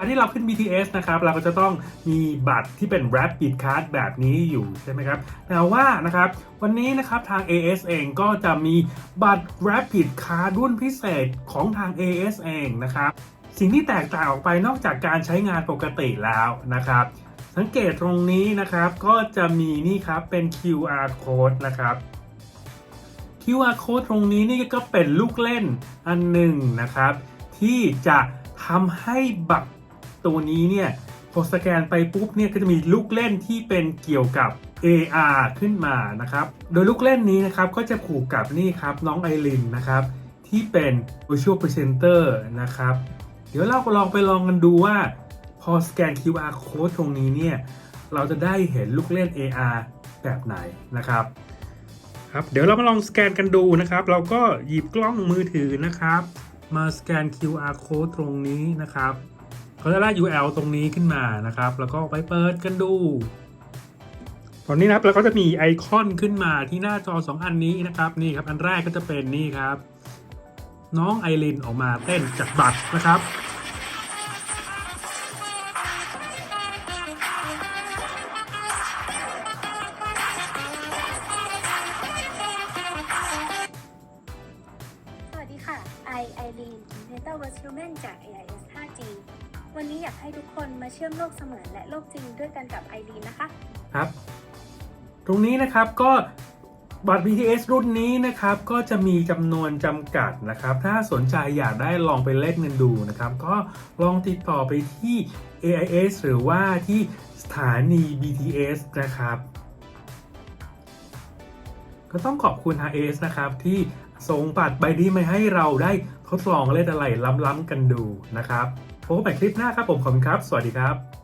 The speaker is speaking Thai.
การที่เราขึ้น BTS นะครับ เราก็จะต้องมีบัตรที่เป็น Rapid Card แบบนี้อยู่ใช่ไหมครับแต่ว่านะครับ วันนี้นะครับทาง AS เองก็จะมีบัตร Rapid Card รุ่นพิเศษของทาง AS เองนะครับ สิ่งที่แตกต่างออกไปนอกจากการใช้งานปกติแล้วนะครับ สังเกตตรงนี้นะครับก็จะมีนี่ครับเป็น QR code นะครับ QR code ตรงนี้นี่ก็เป็นลูกเล่นอันหนึ่งนะครับ ที่จะทำให้บัตร ตัวนี้เนี่ยพอสแกนไปปุ๊บเนี่ยก็จะมีลูกเล่นที่เป็นเกี่ยวกับ AR ขึ้นมานะครับ โดยลูกเล่นนี้นะครับก็จะผูกกับนี่ครับน้องไอรินนะครับที่เป็น Virtual Presenter นะครับ เดี๋ยวเราลองไปลองกันดูว่า พอสแกน QR code ตรงนี้เนี่ยเราจะได้เห็นลูกเล่น AR แบบไหนนะครับครับ เดี๋ยวเรามาลองสแกนกันดูนะครับ เราก็หยิบกล้องมือถือนะครับ มาสแกน QR code ตรงนี้นะครับ เขาจะได้ URL ตรงนี้ขึ้นมานะครับ แล้วก็ไปเปิดกันดู ตอนนี้นะครับเราก็จะมีไอคอนขึ้นมาที่หน้าจอ 2 อันนี้นะครับนี่ครับอันแรกก็จะเป็นนี่ครับ น้องไอรินออกมาเต้นจากบัตรนะครับสวัสดีค่ะ ไอไอรีน Meta Virtual Man จาก AIS 5G วันนี้อยากให้ทุกคนมาเชื่อมโลกเสมือนและโลกจริงด้วยกันกับไอรีนนะคะ ครับ ตรงนี้นะครับก็บัตร BTS รุ่นนี้นะครับก็จะมีจำนวนจำกัดนะครับ ถ้าสนใจอยากได้ลองไปเล่นกันดูนะครับ ก็ลองติดต่อไปที่ AIS หรือว่าที่สถานี BTS นะครับ ก็ต้องขอบคุณ AIS นะครับที่ส่งบัตรใบนี้มาให้เราได้ทดลองเล่นอะไรล้ำๆกันดูนะครับ พบกันใหม่คลิปหน้าครับผมขอบคุณครับ สวัสดีครับ